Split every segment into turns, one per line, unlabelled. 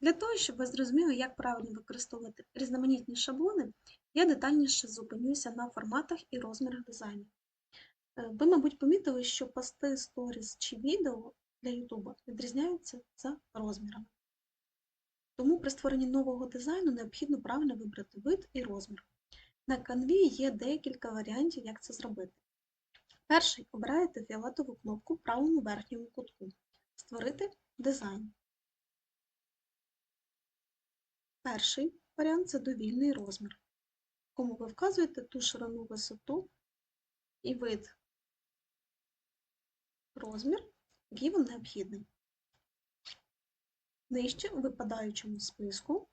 Для того, щоб ви зрозуміли, як правильно використовувати різноманітні шаблони, я детальніше зупинюся на форматах і розмірах дизайнів. Е, Ви, мабуть, помітили, що пости, сторіс чи відео для YouTube відрізняються за розмірами. Тому при створенні нового дизайну необхідно правильно вибрати вид і розмір. На канві є декілька варіантів, як це зробити. Перший обираєте фіолетову кнопку в правому верхньому кутку Створити дизайн. Перший варіант це довільний розмір, кому ви вказуєте ту ширину висоту і вид розмір, який вам необхідний. Нижче у випадаючому списку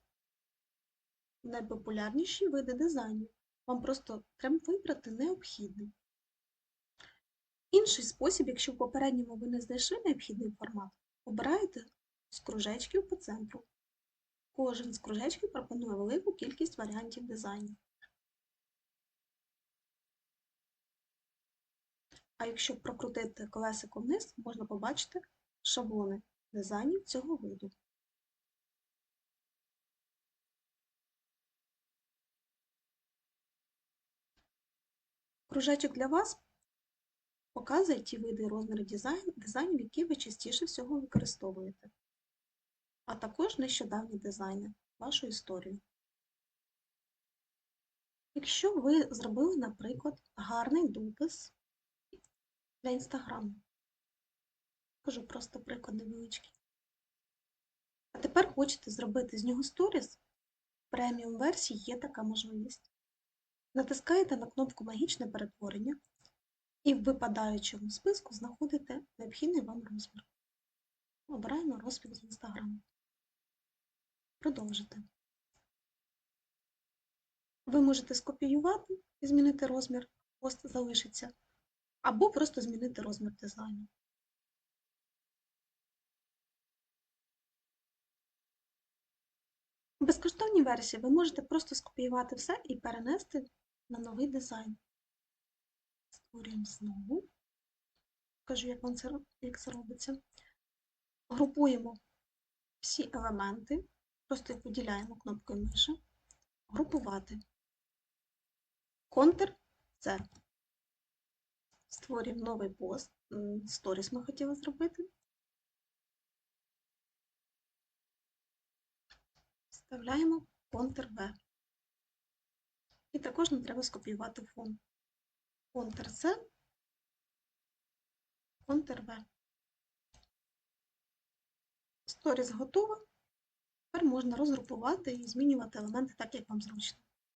найпопулярніші види дизайнів. Вам просто треба вибрати необхідний. Інший спосіб, якщо в попередньому ви не знайшли необхідний формат, обираєте з кружечків по центру. Кожен з кружечків пропонує велику кількість варіантів дизайнів. А якщо прокрутити колесико вниз, можна побачити шаблони дизайнів цього виду. Кружечок для вас показує ті види дизайн, дизайнів, які ви частіше всього використовуєте, а також нещодавні дизайни, вашу історію. Якщо ви зробили, наприклад, гарний допис для Інстаграму, кажу просто приклад невеличкий. А тепер хочете зробити з нього сторіс, в преміум версії є така можливість. Натискаєте на кнопку Магічне перетворення і в випадаючому списку знаходите необхідний вам розмір. Обираємо розмір з Інстаграму. Продовжити. Ви можете скопіювати і змінити розмір, пост залишиться, або просто змінити розмір дизайну. У безкоштовній версії ви можете просто скопіювати все і перенести на новий дизайн. Створюємо знову. Покажу, як, вам це, як це робиться. Групуємо всі елементи, просто виділяємо кнопкою миші. Групувати. Контр це. Створюємо новий пост. Сторіс ми хотіли зробити. Вставляємо Ctrl-V. І також нам треба скопіювати фон. Ctrl-C, Ctrl-V. Сторіс готова. Тепер можна розгрупувати і змінювати елементи так, як вам зручно.